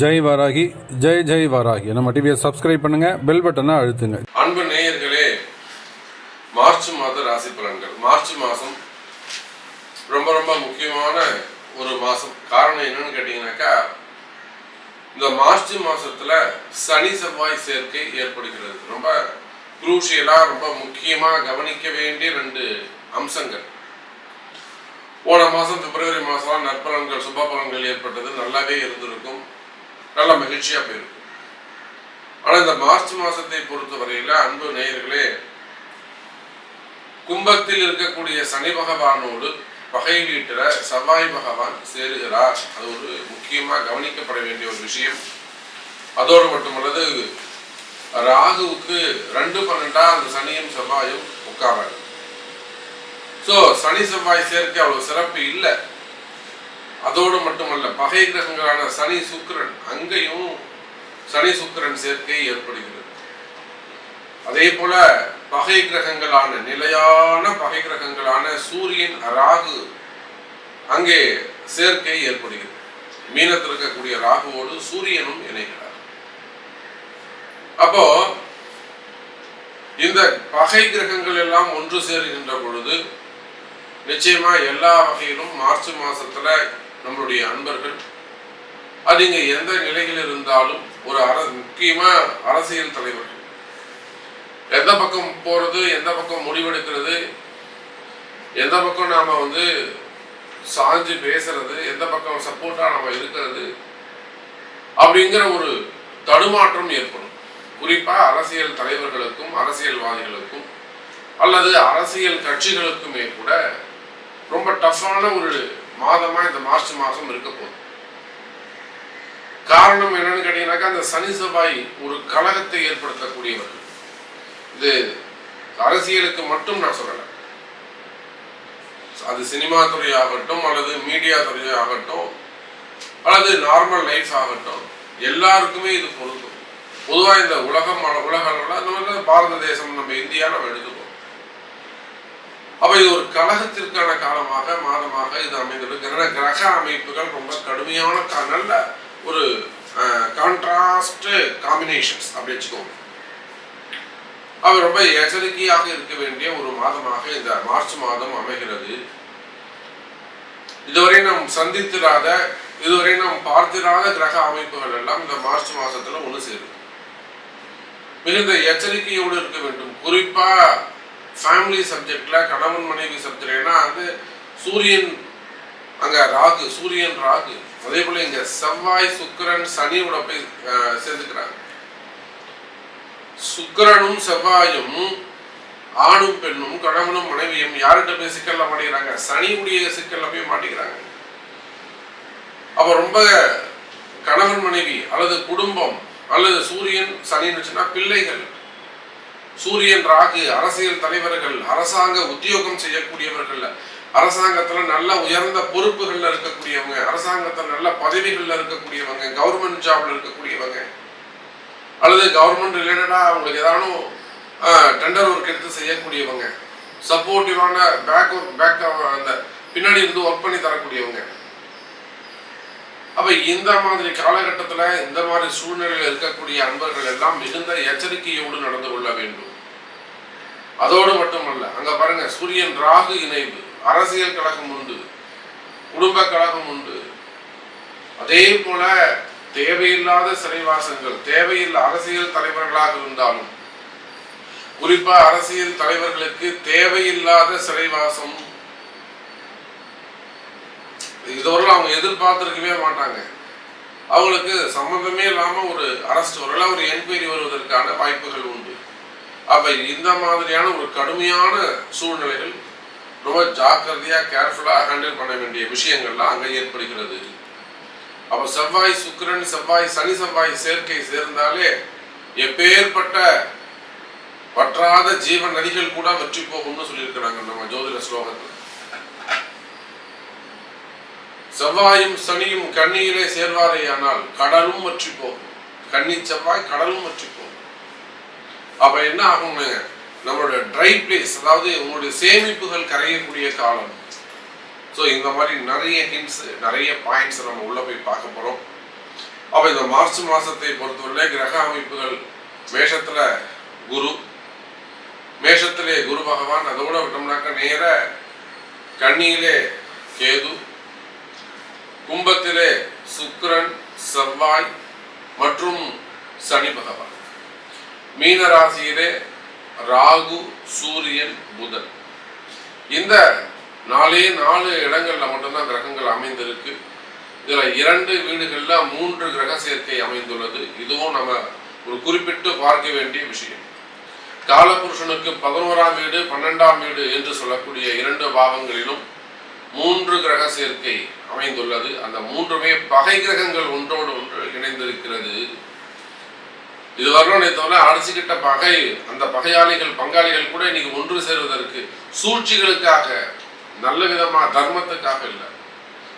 ஜெய் வாராகி ஜெய் ஜெய் வாராகி. நம்ம டிவியை சப்ஸ்கிரைப் பண்ணுங்க பெல் பட்டனை அழுத்துங்க. அன்பு நேயர்களே மார்ச் மாத ராசி பலன்கள். மார்ச் மாதம் ரொம்ப ரொம்ப முக்கியமான ஒரு மாதம். காரணம் என்னன்னு கேட்டிங்கனாக்கா இந்த மார்ச் மாசத்துல சனி செவ்வாய் சேர்க்கை ஏற்படுகிறது. ரொம்ப குரூஷியலாக ரொம்ப முக்கியமாக கவனிக்க வேண்டிய ரெண்டு அம்சங்கள். போன மாதம் பிப்ரவரி மாதம் நற்பலன்கள் சுப பலன்கள் ஏற்பட்டது. நல்லாவே இருந்திருக்கும். நல்ல மகிழ்ச்சியாக போயிருக்கும். ஆனால் இந்த மார்ச் மாசத்தை பொறுத்தவரையில அன்பு நேயர்களே கும்பத்தில் இருக்கக்கூடிய சனி பகவானோடு பகை வீட்டுல செவ்வாய் பகவான் சேருகிறார். அது ஒரு முக்கியமா கவனிக்கப்பட வேண்டிய ஒரு விஷயம். அதோடு மட்டுமல்லது ராகுவுக்கு ரெண்டு பன்னெண்டா அந்த சனியும் செவ்வாயும் உட்காராங்க ஸோ சனி செவ்வாய் சேர்க்கை அவ்வளவு சிறப்பு இல்லை. அதோடு மட்டுமல்ல பகை கிரகங்களான சனி சுக்கிரன் அங்கேயும் சனி சுக்கிரன் சேர்க்கை ஏற்படுகிறது. அதே போல பகை கிரகங்களான நிலையான பகை கிரகங்களான சூரியன் ராகு அங்கே சேர்க்கை ஏற்படுகிறது. மீனத்தில் இருக்கக்கூடிய ராகுவோடு சூரியனும் இணைகிறார். அப்போ இந்த பகை கிரகங்கள் எல்லாம் ஒன்று சேருகின்ற பொழுது நிச்சயமா எல்லா வகையிலும் மார்ச் மாசத்துல நம்மளுடைய அன்பர்கள். அதுங்க எந்த நிலையில் இருந்தாலும் ஒரு அர முக்கியமா அரசியல் தலைவர்கள். எந்த பக்கம் போறது எந்த பக்கம் முடிவெடுக்கிறது எந்த பக்கம் நாம வந்து சாஞ்சு பேசுறது எந்த பக்கம் சப்போர்ட்டா நம்ம இருக்கிறது அப்படிங்கிற ஒரு தடுமாற்றம் ஏற்படும். குறிப்பா அரசியல் தலைவர்களுக்கும் அரசியல்வாதிகளுக்கும் அல்லது அரசியல் கட்சிகளுக்குமே கூட ரொம்ப டஃப்பான ஒரு மாதமா இந்த மார்ச் மாதம் இருக்க போகுது. காரணம் என்னன்னு கேட்டீங்கன்னாக்கா அந்த சனி செவ்வாய் ஒரு கழகத்தை ஏற்படுத்தக்கூடியவர்கள் இது அரசியலுக்கு மட்டும் நான் சொல்லலை. அது சினிமா துறை ஆகட்டும் அல்லது மீடியா துறை ஆகட்டும் அல்லது நார்மல் லைஃப் ஆகட்டும் எல்லாருக்குமே இது பொருந்தும். பொதுவாக இந்த உலகம் உலக அளவில் நம்ம பாரத தேசம் நம்ம இந்தியா நம்ம எடுத்துக்கோம் அப்ப இது ஒரு கழகத்திற்கான காலமாக மாதமாக இது அமைந்துள்ளது கிரக கிரக அமைப்புகள் ரொம்ப கடுமையான நல்ல ஒரு கான்ட்ராஸ்ட் காம்பினேஷன்ஸ் அப்படி வச்சுக்கோங்க. அவர் ரொம்ப எச்சரிக்கையாக இருக்க வேண்டிய ஒரு மாதமாக இந்த மார்ச் மாதம் அமைகிறது. இதுவரை நாம் சந்தித்திராத இதுவரை நாம் பார்த்திராத கிரக அமைப்புகள் எல்லாம் இந்த மார்ச் மாசத்துல ஒன்று சேரும். மிகுந்த எச்சரிக்கையோடு இருக்க வேண்டும். குறிப்பா ஃபேமிலி சப்ஜெக்டில் கணவன் மனைவி சப்ஜெக்ட்னா அது சூரியன் அங்க ராகு சூரியன் ராகு. அதே போல இங்க செவ்வாய் சுக்கிரன் சனியோட போய் சேர்ந்துக்கிறாங்க. சுக்கிரனும் செவ்வாயும் ஆணும் பெண்ணும் கணவனும் மனைவியும் யார்கிட்ட போய் சிக்கல்ல மாட்டேங்கிறாங்க சனியுடைய சிக்கல்ல போய் மாட்டேங்கிறாங்க அப்ப ரொம்ப கணவன் மனைவி அல்லது குடும்பம் அல்லது சூரியன் சனின்னு வச்சுன்னா பிள்ளைகள். சூரியன் ராகு அரசியல் தலைவர்கள் அரசாங்க உத்தியோகம் செய்யக்கூடியவர்கள் அரசாங்கத்துல நல்ல உயர்ந்த பொறுப்புகள்ல இருக்கக்கூடியவங்க அரசாங்கத்துல நல்ல பதவிகள்ல இருக்கக்கூடியவங்க கவர்மெண்ட் ஜாப்ல இருக்கக்கூடியவங்க அல்லது கவர்மெண்ட் ரிலேட்டடா அவங்களுக்கு ஏதானும் டெண்டர் ஒர்க் எடுத்து செய்யக்கூடியவங்க சப்போர்ட்டிவான பேக் பேக் அந்த பின்னாடி இருந்து ஒர்க் பண்ணி தரக்கூடியவங்க. அப்ப இந்த மாதிரி காலகட்டத்துல இந்த மாதிரி சூழ்நிலையில் இருக்கக்கூடிய அன்பர்கள் எல்லாம் மிகுந்த எச்சரிக்கையோடு நடந்து கொள்ள வேண்டும். அதோடு மட்டுமல்ல அங்க பாருங்க சூரியன் ராகு இணைவு அரசியல் கழகம் உண்டு குடும்ப கழகம் உண்டு. அதே போல தேவையில்லாத சிறைவாசங்கள் தேவையில்லை அரசியல் தலைவர்களாக இருந்தாலும் குறிப்பா அரசியல் தலைவர்களுக்கு தேவையில்லாத சிறைவாசம் இதுவரையும் அவங்க எதிர்பார்த்திருக்கவே மாட்டாங்க. அவங்களுக்கு சம்மந்தமே இல்லாமல் ஒரு அரெஸ்ட் வரல ஒரு என்கொயரி வருவதற்கான வாய்ப்புகள் உண்டு. அப்ப இந்த மாதிரியான ஒரு கடுமையான சூழ்நிலைகள் ரொம்ப ஜாக்கிரதையா கேர்ஃபுல்லா ஹேண்டில் பண்ண வேண்டிய விஷயங்கள்லாம் அங்க ஏற்படுகிறது. அப்ப செவ்வாய் சுக்கிரன் செவ்வாய் சனி செவ்வாய் சேர்க்கை சேர்ந்தாலே எப்பேற்பட்ட வற்றாத ஜீவன் நதிகள் கூட வெற்றி போகும்னு சொல்லியிருக்கிறாங்க நம்ம ஜோதிட ஸ்லோகத்தில். செவ்வாயும் சனியும் கண்ணியிலே சேர்வாரேயானால் கடலும் வற்றி போகும். கன்னி செவ்வாய் கடலும் வற்றி போகும். அப்ப என்ன ஆகும்னு? நம்மளோட ட்ரை பிளேஸ் அதாவது உங்களுடைய சேமிப்புகள் கரையக்கூடிய காலம். ஸோ இந்த மாதிரி நிறைய ஹிண்ட்ஸ் நிறைய பாயிண்ட்ஸ் நம்ம உள்ள போய் பார்க்க போறோம். அப்ப இந்த மார்ச் மாசத்தை பொறுத்தவரை கிரக அமைப்புகள் மேஷத்துல குரு மேஷத்திலே குரு பகவான் அதோட விட்டோம்னாக்க நேர கண்ணியிலே கேது கும்பத்திலே சுக்ரன் செவ்வாய் மற்றும் சனி பகவான். மீன ராசியிலே ராகு சூரியன் புதன். இந்த நாலே நாலு இடங்கள்ல மட்டும்தான் கிரகங்கள் அமைந்திருக்கு. இதுல இரண்டு வீடுகள்ல மூன்று கிரக சேர்க்கை அமைந்துள்ளது. இதுவும் நம்ம ஒரு குறிப்பிட்டு பார்க்க வேண்டிய விஷயம். காலபுருஷனுக்கு பதினோராம் வீடு பன்னெண்டாம் வீடு என்று சொல்லக்கூடிய இரண்டு பாவங்களிலும் மூன்று கிரக சேர்க்கை அமைந்துள்ளது. அந்த மூன்றுமே பகை கிரகங்கள் ஒன்றோடு ஒன்று இணைந்திருக்கிறது. இது வரணும் தவிர அடிச்சுக்கிட்ட பகை அந்த பகையாளிகள் பங்காளிகள் கூட இன்னைக்கு ஒன்று சேருவதற்கு சூழ்ச்சிகளுக்காக நல்ல விதமா தர்மத்துக்காக இல்லை.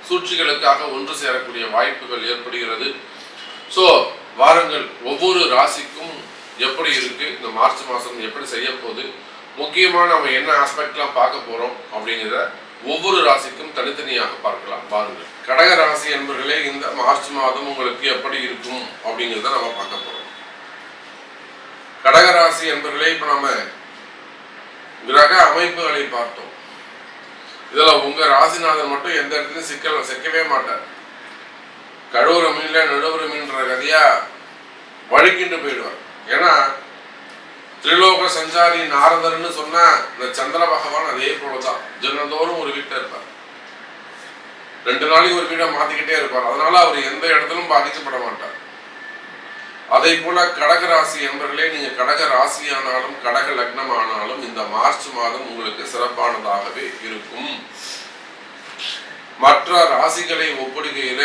சூழ்ச்சிகளுக்காக ஒன்று சேரக்கூடிய வாய்ப்புகள் ஏற்படுகிறது. ஸோ வாரங்கள் ஒவ்வொரு ராசிக்கும் எப்படி இருக்கு இந்த மார்ச் மாதம் எப்படி செய்ய போகுது முக்கியமாக நம்ம என்ன ஆஸ்பெக்ட்லாம் பார்க்க போறோம் அப்படிங்கிறத ஒவ்வொரு ராசிக்கும் தனித்தனியாக பார்க்கலாம். பாருங்கள் கடக ராசி என்பர்களே இந்த மார்ச் மாதம் உங்களுக்கு எப்படி இருக்கும் அப்படிங்கிறத நம்ம பார்க்க போறோம். கடகராசி என்பர்களே இப்ப நம்ம கிரக அமைப்புகளை பார்த்தோம். இதுல உங்க ராசிநாதன் மட்டும் எந்த இடத்துலயும் சிக்கல் சிக்கவே மாட்டார். கழுவுற மீன்ல நடுவுற மீன்ற கதையா வழுக்கிட்டு போயிடுவார். ஏன்னா திரிலோக சஞ்சாரி நாரதர்னு சொன்னா இந்த சந்திர பகவான் அதே போலதான். ஜன்னந்தோறும் ஒரு வீட்டில் இருப்பார். ரெண்டு நாளைக்கு ஒரு வீடை மாத்திக்கிட்டே இருப்பார். அதனால அவர் எந்த இடத்திலும் பாதிக்கப்பட மாட்டார். அதே போல கடக ராசி என்பர்களே நீங்க கடக ராசியானாலும் கடக லக்னம் ஆனாலும் இந்த மார்ச் மாதம் உங்களுக்கு சிறப்பானதாகவே இருக்கும். மற்ற ராசிகளை ஒப்பிடுகையில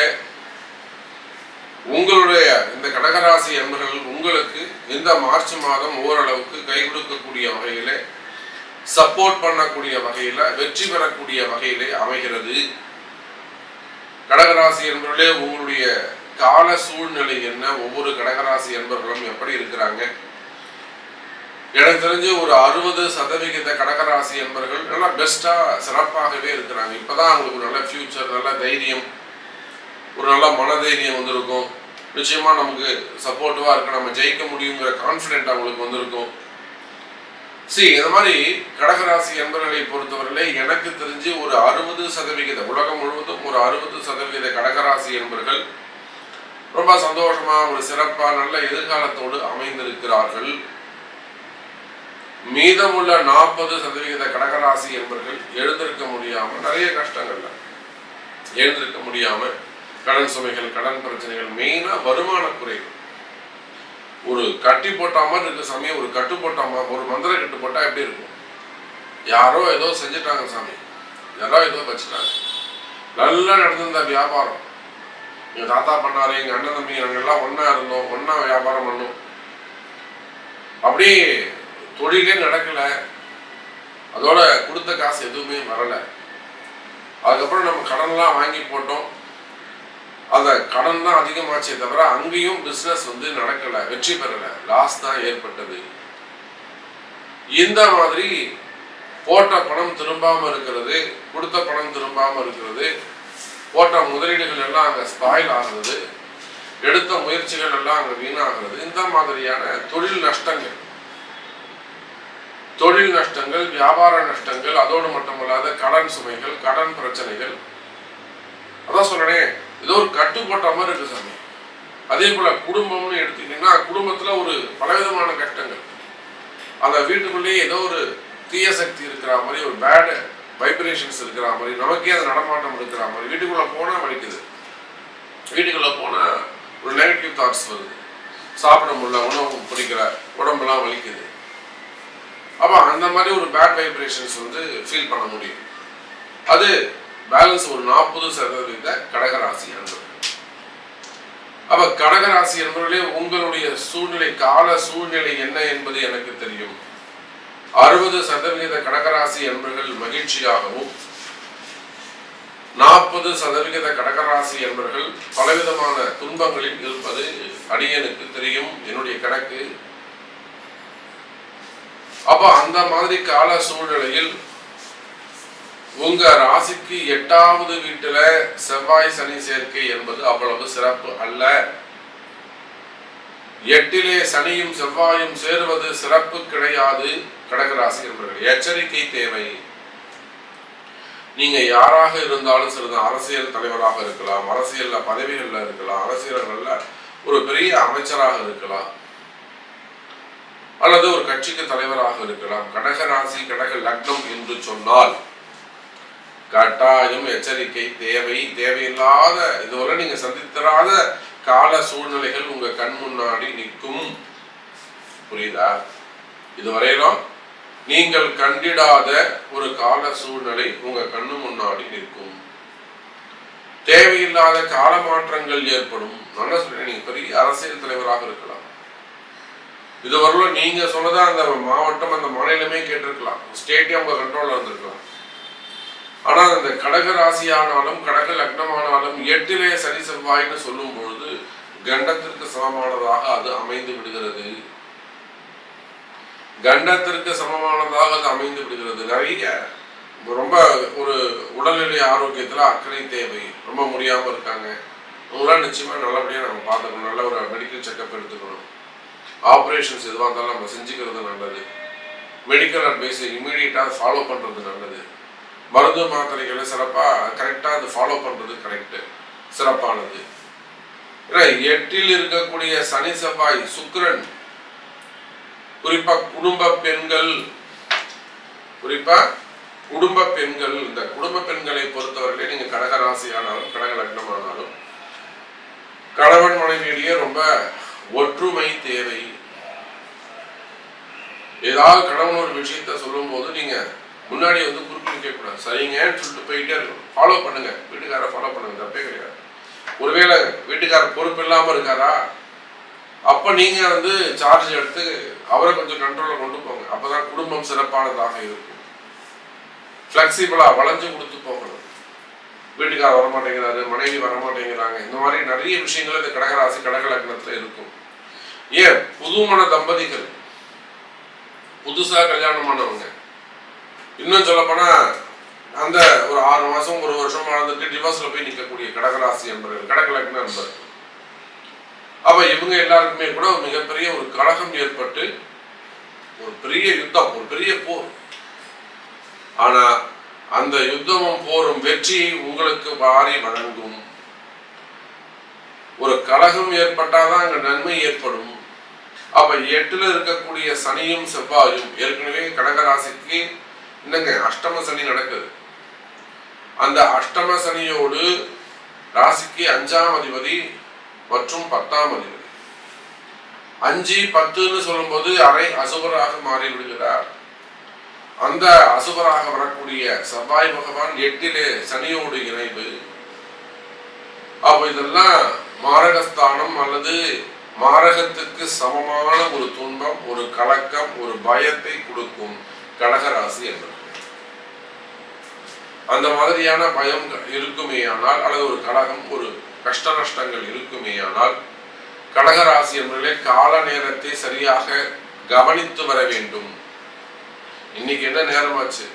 உங்களுடைய இந்த கடகராசி என்பர்கள் உங்களுக்கு இந்த மார்ச் மாதம் ஓரளவுக்கு கை கொடுக்கக்கூடிய வகையில சப்போர்ட் பண்ணக்கூடிய வகையில வெற்றி பெறக்கூடிய வகையிலே அமைகிறது. கடகராசி என்பவர்களே உங்களுடைய கால சூழ்நிலை என்ன? ஒவ்வொரு கடகராசி என்பவர்களும் எப்படி இருக்கிறாங்க? எனக்கு தெரிஞ்சு ஒரு அறுபது சதவிகித கடகராசி என்பர்கள் நல்லா பெஸ்டா சிறப்பாகவே இருக்கிறாங்க. இப்பதான் அவங்களுக்கு ஒரு நல்ல ஃபியூச்சர் நல்ல தைரியம் ஒரு நல்ல மனதைரியம் வந்திருக்கும். நிச்சயமா நமக்கு சப்போர்ட்டிவா இருக்க நம்ம ஜெயிக்க முடியுங்கிற கான்ஃபிடென்ட் அவங்களுக்கு வந்திருக்கும். சி இந்த மாதிரி கடகராசி என்பர்களை பொறுத்தவரையிலே எனக்கு தெரிஞ்சு ஒரு அறுபது சதவிகித உலகம் முழுவதும் ஒரு அறுபது சதவிகித கடகராசி என்பர்கள் ரொம்ப சந்தோஷமா ஒரு சிறப்பா நல்ல எதிர்காலத்தோடு அமைந்திருக்கிறார்கள். மீதமுள்ள நாற்பது சதவிகித கடகராசி என்பவர்கள் எழுந்திருக்க முடியாம நிறைய கஷ்டங்கள்ல. எழுந்திருக்க முடியாம கடன் சுமைகள் கடன் பிரச்சனைகள் மெயினா வருமான குறைவு. ஒரு கட்டி போட்ட மாதிரி இருக்கு சாமி ஒரு கட்டு போட்ட ஒரு மந்திர கட்டு போட்டா எப்படி இருக்கும்? யாரோ ஏதோ செஞ்சுட்டாங்க சாமி. யாரோ ஏதோ வச்சுட்டாங்க. நல்லா நடந்திருந்த வியாபாரம். எங்க தாத்தா பண்ணாரு எங்க அண்ணன் தம்பி நாங்க எல்லாம் இருந்தோம் ஒன்றா வியாபாரம் பண்ணோம். அப்படியே தொழிலே நடக்கல. அதோட கொடுத்த காசு எதுவுமே வரல. அதுக்கப்புறம் நம்ம கடன்லாம் வாங்கி போட்டோம். அந்த கடன் தான் அதிகமாச்சே தவிர அங்கேயும் பிசினஸ் வந்து நடக்கல வெற்றி பெறல. லாஸ் தான் ஏற்பட்டது. இந்த மாதிரி போட்ட பணம் திரும்பாம இருக்கிறது கொடுத்த பணம் திரும்பாம இருக்கிறது போட்ட முதலீடுகள் எல்லாம் அங்கே ஸ்பாயில் ஆகுறது எடுத்த முயற்சிகள் எல்லாம் அங்க வீணாகிறது. இந்த மாதிரியான தொழில் நஷ்டங்கள். தொழில் நஷ்டங்கள் வியாபார நஷ்டங்கள் அதோடு மட்டுமல்லாத கடன் சுமைகள் கடன் பிரச்சனைகள். அதான் சொல்றேன் ஏதோ ஒரு கட்டுப்பட்ட மாதிரி இருக்கு சாமி. அதே போல குடும்பம்னு எடுத்துக்கிட்டீங்கன்னா குடும்பத்துல ஒரு பலவிதமான கஷ்டங்கள். அந்த வீட்டுக்குள்ளேயே ஏதோ ஒரு தீய சக்தி இருக்கிற மாதிரி ஒரு பேடு வைப்ரேஷன்ஸ் இருக்கிற மாதிரி நமக்கே அது நடமாட்டம் இருக்கிற மாதிரி வீட்டுக்குள்ளே போனால் வலிக்குது. வீட்டுக்குள்ளே போனால் ஒரு நெகட்டிவ் தாட்ஸ் வருது. சாப்பிட முடியல உணவு பிடிக்கல உடம்பெல்லாம் வலிக்குது. அப்போ அந்த மாதிரி ஒரு பேட் வைப்ரேஷன்ஸ் வந்து ஃபீல் பண்ண முடியும். அது பேலன்ஸ் ஒரு நாற்பது சதவீத கடகராசி என்பது. அப்போ கடகராசி என்பவர்களே உங்களுடைய சூழ்நிலை கால சூழ்நிலை என்ன என்பது எனக்கு தெரியும். அறுபது சதவிகித கடகராசி என்பர்கள் மகிழ்ச்சியாகவும் நாற்பது சதவிகித கடகராசி என்பர்கள் பலவிதமான துன்பங்களில் இருப்பது அடியனுக்கு தெரியும் என்னுடைய கணக்கு. அப்ப அந்த மாதிரி கால சூழ்நிலையில் உங்க ராசிக்கு எட்டாவது வீட்டுல செவ்வாய் சனி சேர்க்கை என்பது அவ்வளவு சிறப்பு அல்ல. எட்டிலே சனியும் செவ்வாயும் சேருவது சிறப்பு கிடையாது கடகராசி என்பவர்கள். எச்சரிக்கை தேவை. நீங்க யாராக இருந்தாலும் சரிதான் அரசியல் தலைவராக இருக்கலாம் அரசியல்ல பதவிகள்ல இருக்கலாம் அரசியல்கள்ல ஒரு பெரிய அமைச்சராக இருக்கலாம் அல்லது ஒரு கட்சிக்கு தலைவராக இருக்கலாம். கடக ராசி கடக லக்னம் என்று சொன்னால் கட்டாயம் எச்சரிக்கை தேவை. தேவையில்லாத இதுவரை நீங்க சந்தித்தராத கால சூழ்நிலைகள் உங்க கண் முன்னாடி நிற்கும். புரியுதா? இதுவரையிலும் நீங்கள் கண்டிடாத ஒரு கால சூழ்நிலை உங்க கண்ணு முன்னாடி நிற்கும். தேவையில்லாத கால மாற்றங்கள் ஏற்படும். நான் சொல்றேன் நீங்க பெரிய அரசியல் தலைவராக இருக்கலாம். இதுவரையிலும் நீங்க சொன்னதா அந்த மாவட்டம் அந்த மாநிலமே கேட்டிருக்கலாம். ஸ்டேட்டே உங்க கண்ட்ரோல்ல இருந்திருக்கலாம். ஆனால் அந்த கடக ராசியானாலும் கடக லக்னமானாலும் எட்டிலே சனி செவ்வாய்னு சொல்லும் பொழுது கண்டத்திற்கு சமமானதாக அது அமைந்து விடுகிறது. கண்டத்திற்கு சமமானதாக அது அமைந்து விடுகிறது. நிறைய ரொம்ப ஒரு உடல்நிலை ஆரோக்கியத்துல அக்கறை தேவை. ரொம்ப முடியாம இருக்காங்க. அவங்களாம் நிச்சயமா நல்லபடியா நம்ம பார்த்துக்கணும். நல்ல ஒரு மெடிக்கல் செக்கப் எடுத்துக்கணும். ஆப்ரேஷன்ஸ் எதுவாக இருந்தாலும் நம்ம செஞ்சுக்கிறது நல்லது. மெடிக்கல் அட்வைஸ் இமீடியட்டாக ஃபாலோ பண்ணுறது நல்லது. மருந்து மாத்திரைகளை சிறப்பாக கரெக்டாக அது ஃபாலோ பண்ணுறது கரெக்டு சிறப்பானது. ஏன்னா எட்டில் இருக்கக்கூடிய சனி செவ்வாய் சுக்கிரன் குறிப்பா குடும்ப பெண்கள் குறிப்பா குடும்ப பெண்கள் இந்த குடும்ப பெண்களை பொறுத்தவரையிலே நீங்க கடக ராசியானாலும் கடக லக்னமானாலும் கணவன் மனைவியிலேயே ரொம்ப ஒற்றுமை தேவை. ஏதாவது கணவன் ஒரு விஷயத்த சொல்லும் போது நீங்க முன்னாடி வந்து குறுக்கிட்டு கூடாது சரிங்கன்னு சொல்லிட்டு போயிட்டே இருக்கணும். ஃபாலோ பண்ணுங்க. வீட்டுக்காரரை ஃபாலோ பண்ணுங்க. தப்பே கிடையாது. ஒருவேளை வீட்டுக்காரர் பொறுப்பு இல்லாமல் இருக்காரா? அப்போ நீங்கள் வந்து சார்ஜ் எடுத்து அவரை கொஞ்சம் கண்ட்ரோலில் கொண்டு போங்க. அப்பதான் குடும்பம் சிறப்பானதாக இருக்கும். ஃப்ளெக்சிபிளாக வளைஞ்சு கொடுத்து போகணும். வீட்டுக்காரர் வரமாட்டேங்கிறாரு மனைவி வரமாட்டேங்கிறாங்க. இந்த மாதிரி நிறைய விஷயங்கள் இந்த கடகராசி கடக இருக்கும். ஏன்? புதுமண தம்பதிகள். புதுசா கல்யாணமானவங்க இன்னும் சொல்லப்போனா அந்த ஒரு ஆறு மாசம் ஒரு வருஷம் வாழ்ந்துட்டு டிவோர்ஸ்ல போய் நிற்கக்கூடிய கடகராசி என்பது கடக நண்பர் அவ இவங்க எல்லாருக்குமே கூட மிகப்பெரிய ஒரு கழகம் ஏற்பட்டு ஒரு பெரிய யுத்தம் ஒரு பெரிய போர். ஆனா அந்த யுத்தமும் போரும் வெற்றியை உங்களுக்கு வாரி வழங்கும். ஒரு கழகம் ஏற்பட்டாதான் அங்க நன்மை ஏற்படும். அப்ப எட்டுல இருக்கக்கூடிய சனியும் செவ்வாயும் ஏற்கனவே இல்லைங்க அஷ்டம சனி நடக்குது. அந்த அஷ்டம சனியோடு ராசிக்கு அஞ்சாம் அதிபதி மற்றும் பத்தாம் அதிபதி. அஞ்சு பத்துன்னு சொல்லும்போது அரை அசுபராக மாறி விடுகிறார். அந்த அசுபராக வரக்கூடிய செவ்வாய் பகவான் எட்டிலே சனியோடு இணைவு. அப்போ இதெல்லாம் மாரகஸ்தானம் அல்லது மாரகத்துக்கு சமமான ஒரு துன்பம் ஒரு கலக்கம் ஒரு பயத்தை கொடுக்கும் கடகராசி என்பது. அந்த மாதிரியான பயம் இருக்குமேயானால் அல்லது ஒரு கடகம் ஒரு கஷ்ட நஷ்டங்கள் இருக்குமேயானால் கடகராசி என்பவர்களே கால நேரத்தை சரியாக கவனித்து வர வேண்டும். இன்னைக்கு என்ன நேரமாச்சு?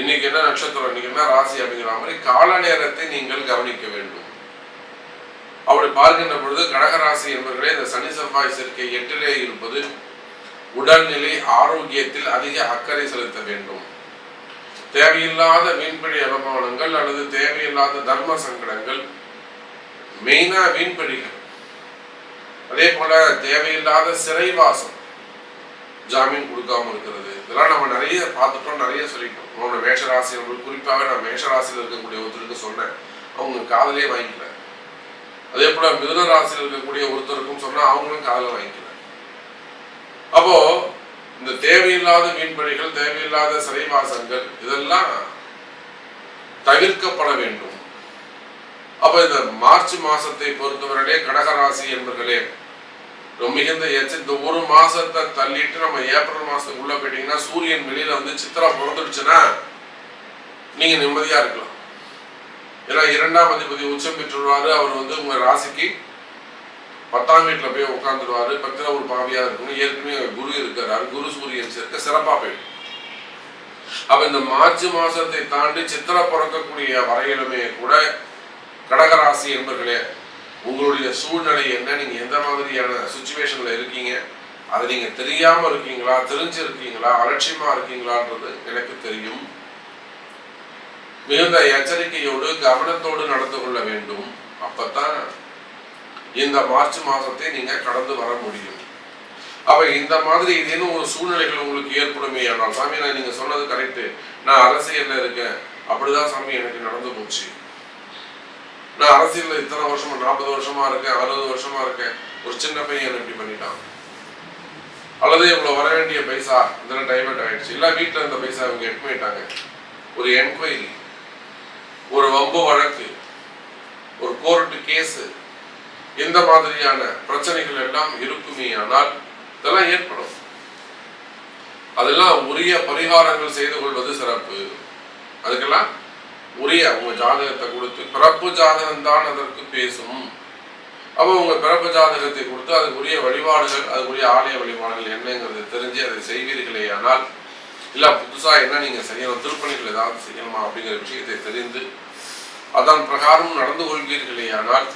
இன்னைக்கு என்ன நட்சத்திரம்? இன்னைக்கு என்ன ராசி அப்படிங்கிற மாதிரி கால நேரத்தை நீங்கள் கவனிக்க வேண்டும். அப்படி பார்க்கின்ற பொழுது கடகராசி என்பவர்களே இந்த சனி செவ்வாய் சேர்க்கை எட்டிலே இருப்பது உடல்நிலை ஆரோக்கியத்தில் அதிக அக்கறை செலுத்த வேண்டும். தேவையில்லாத வீண்படி அவமானங்கள் அல்லது தேவையில்லாத தர்ம சங்கடங்கள் மெயினா வீண்படிகள் அதே போல தேவையில்லாத சிறைவாசம் ஜாமீன் கொடுக்காம இருக்கிறது. இதெல்லாம் நம்ம நிறைய பார்த்துட்டோம் நிறைய சொல்லிட்டோம். உங்களோட மேஷராசியர்கள் குறிப்பாக நான் மேஷராசியில் இருக்கக்கூடிய ஒருத்தருக்கு சொன்னேன். அவங்க காதலே வாங்கிக்கல. அதே போல மிதுன ராசியில் இருக்கக்கூடிய ஒருத்தருக்கும் சொன்னா அவங்களும் காதல வாங்கிக்கல. அப்போ இந்த தேவையில்லாத மீன்பழிகள் தேவையில்லாத சிறைவாசங்கள் இதெல்லாம் தவிர்க்கப்பட வேண்டும். அப்ப இந்த மார்ச் மாசத்தை பொறுத்தவரையிலே கடகராசி என்பர்களே ரொம்ப மிகுந்த எச்ச இந்த ஒரு மாசத்தை தள்ளிட்டு நம்ம ஏப்ரல் மாசத்துக்கு உள்ள போயிட்டீங்கன்னா சூரியன் வெளியில வந்து சித்திரா பிறந்துடுச்சுன்னா நீங்க நிம்மதியா இருக்கலாம். ஏன்னா இரண்டாம் அதிபதி உச்சம் பெற்றுருவாரு அவர் வந்து உங்க ராசிக்கு பத்தாம் வீட்டுல போய் உட்காந்துருவாரு பத்திர ஒரு பாவியா இருக்கணும். ஏற்கனவே குரு இருக்கிறாரு. குரு சூரியன் சேர்க்க சிறப்பா போயிடும். அப்போ இந்த மார்ச் மாசத்தை தாண்டி சித்திரை பிறக்கக்கூடிய வரையிலுமே கூட கடகராசி என்பர்களே உங்களுடைய சூழ்நிலை என்ன? நீங்க எந்த மாதிரியான சுச்சுவேஷன்ல இருக்கீங்க? அதை நீங்க தெரியாம இருக்கீங்களா? தெரிஞ்சு இருக்கீங்களா அலட்சியமா இருக்கீங்களான்றது எனக்கு தெரியும். மிகுந்த எச்சரிக்கையோடு கவனத்தோடு நடந்து கொள்ள வேண்டும். அப்பதான் இந்த மார்ச் மாதத்தை நீங்கள் கடந்து வர முடியும். அப்போ இந்த மாதிரி ஏதேனும் ஒரு சூழ்நிலைகள் உங்களுக்கு ஏற்படுமே ஆனால் சாமி நான் நீங்கள் சொன்னது கரெக்டு நான் அரசியலில் இருக்கேன். அப்படிதான் சாமி எனக்கு நடந்து போச்சு. நான் அரசியலில் இத்தனை வருஷமா நாற்பது வருஷமா இருக்கேன் அறுபது வருஷமா இருக்கேன். ஒரு சின்ன பையன் இப்படி பண்ணிட்டான்? அல்லது இவ்வளோ வர வேண்டிய பைசா இதெல்லாம் டைவர்ட் ஆயிடுச்சு. இல்லை வீட்டில் இருந்த பைசா இவங்க எடுத்து ஒரு என்கொயரி ஒரு வம்பு வழக்கு ஒரு கோர்ட்டு கேஸு இந்த மாதிரியான பிரச்சனைகள் எல்லாம் இருக்குமே ஆனால் இதெல்லாம் ஏற்படும். அதெல்லாம் உரிய பரிகாரங்கள் செய்து கொள்வது சிறப்பு. அதுக்கெல்லாம் உரிய உங்க ஜாதகத்தை கொடுத்து பிறப்பு ஜாதகம் தான் அதற்கு பேசும். அப்போ உங்க பிறப்பு ஜாதகத்தை கொடுத்து அதுக்கு உரிய வழிபாடுகள் அதுக்குரிய ஆலய வழிபாடுகள் என்னங்கிறது தெரிஞ்சு அதை செய்வீர்களே ஆனால் இல்ல புதுசா என்ன நீங்க செய்யணும் திருப்பணிகள் ஏதாவது செய்யணுமா அப்படிங்கிற விஷயத்தை தெரிந்து அதன் பிரகாரம் நடந்து கொள்வீர்களே ஆனால்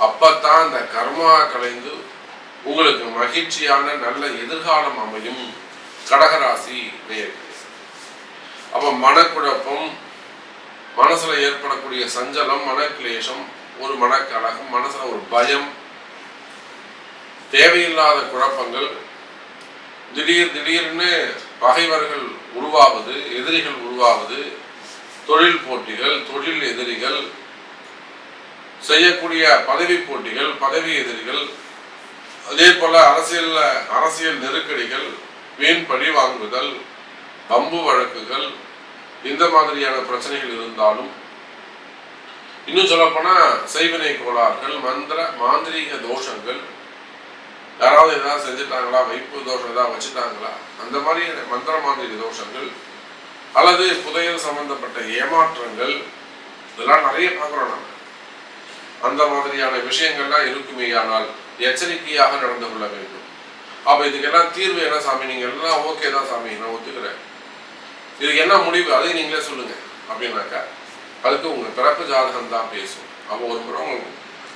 அப்பத்தான் அந்த கர்மா கலைந்து உங்களுக்கு மகிழ்ச்சியான நல்ல எதிர்காலம் அமையும். கடகராசி நேயர்களே. அப்ப மனக்குழப்பம் மனசுல ஏற்படக்கூடிய சஞ்சலம் மனக்லேஷம் ஒரு மனக்கலகம் மனசுல ஒரு பயம் தேவையில்லாத குழப்பங்கள் திடீர் திடீர்னு பகைவர்கள் உருவாவது எதிரிகள் உருவாவது தொழில் போட்டிகள் தொழில் எதிரிகள் செய்யக்கூடிய பதவி போட்டிகள் பதவி எதிரிகள் அதே போல அரசியல்ல அரசியல் நெருக்கடிகள் வீண் பழி வாங்குதல் பம்பு வழக்குகள் இந்த மாதிரியான பிரச்சனைகள் இருந்தாலும் இன்னும் சொல்லப்போனா செய்வினை கோளாறுகள் மந்திர மாந்திரீக தோஷங்கள் யாராவது ஏதாவது செஞ்சுட்டாங்களா வைப்பு தோஷம் ஏதாவது வச்சுட்டாங்களா அந்த மாதிரி மந்திர மாந்திரிக தோஷங்கள் அல்லது புதையல் சம்பந்தப்பட்ட ஏமாற்றங்கள் இதெல்லாம் நிறைய பார்க்குறோம் நம்ம அந்த மாதிரியான விஷயங்கள்லாம் இருக்குமேயானால் எச்சரிக்கையாக நடந்து கொள்ள வேண்டும். அப்ப இதுக்கெல்லாம் தீர்வு என்ன சாமி? நீங்க எல்லாம் ஓகே தான் சாமி நான் ஒத்துக்கிறேன். இதுக்கு என்ன முடிவு? அதையும் நீங்களே சொல்லுங்க. அப்படின்னாக்கா அதுக்கு உங்க பிறப்பு ஜாதகம் தான் பேசும். அப்போ ஒரு முறை உங்க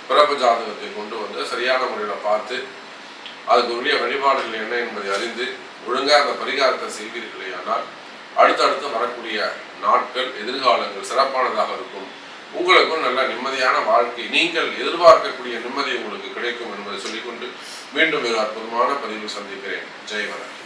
பிறப்பு ஜாதகத்தை கொண்டு வந்து சரியான முறையில் பார்த்து அதுக்கு உரிய வழிபாடுகள் என்ன என்பதை அறிந்து ஒழுங்கா அந்த பரிகாரத்தை செய்வீர்களே ஆனால் அடுத்தடுத்து வரக்கூடிய நாட்கள் எதிர்காலங்கள் சிறப்பானதாக இருக்கும். உங்களுக்கும் நல்ல நிம்மதியான வாழ்க்கை. நீங்கள் எதிர்பார்க்கக்கூடிய நிம்மதி உங்களுக்கு கிடைக்கும் என்பதை சொல்லிக்கொண்டு மீண்டும் ஒரு அற்புதமான பதிவு சந்திக்கிறேன். ஜெய் வணக்கம்